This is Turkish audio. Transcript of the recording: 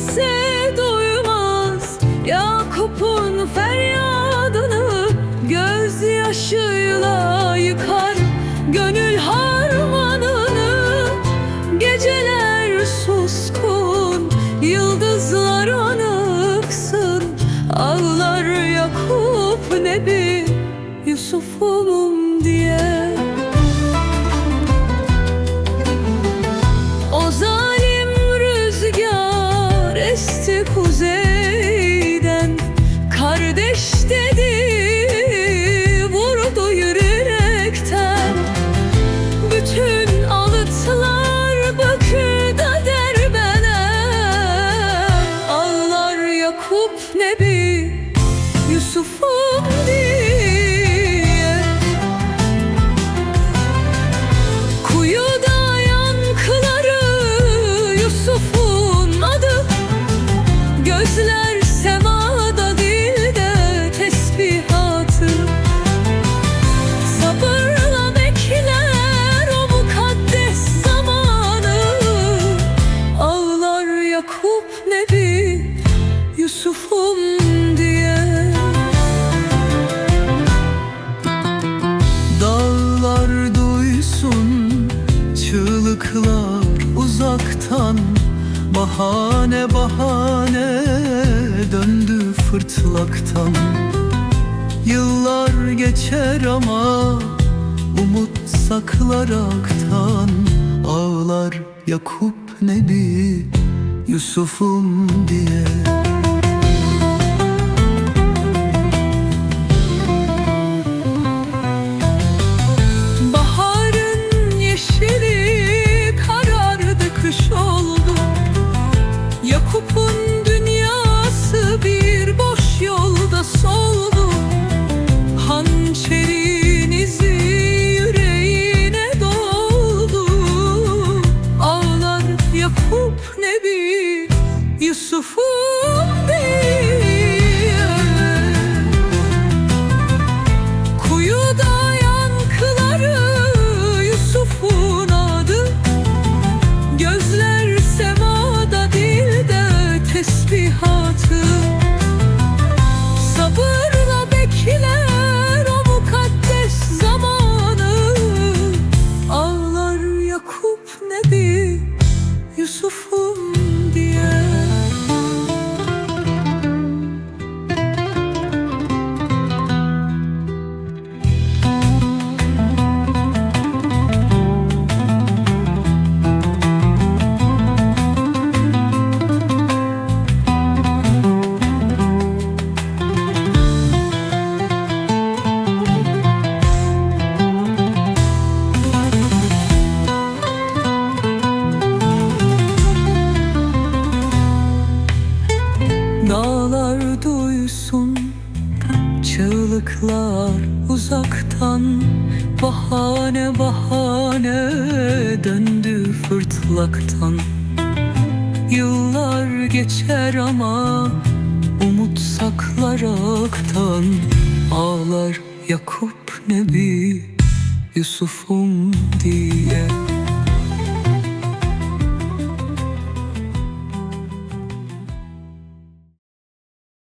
kimse duymaz. Yakup'un feryadını Gözyaşıyla yıkar. Gönül harmanını Geceler suskun, yıldızlar anıksın Ağlar Yakup Nebi Yusuf'um diye. Uzaktan Bahane bahane döndü fırtlaktan. Yıllar geçer ama umut saklaraktan Ağlar Yakup Nebi Yusuf'um diye Yakup Nebi Yusuf'um diye Yusuf'um diye Çığlıklar uzaktan Bahane bahane Döndü fırtlaktan. Yıllar geçer ama Umut saklaraktan Ağlar Yakup Nebi Yusuf'um diye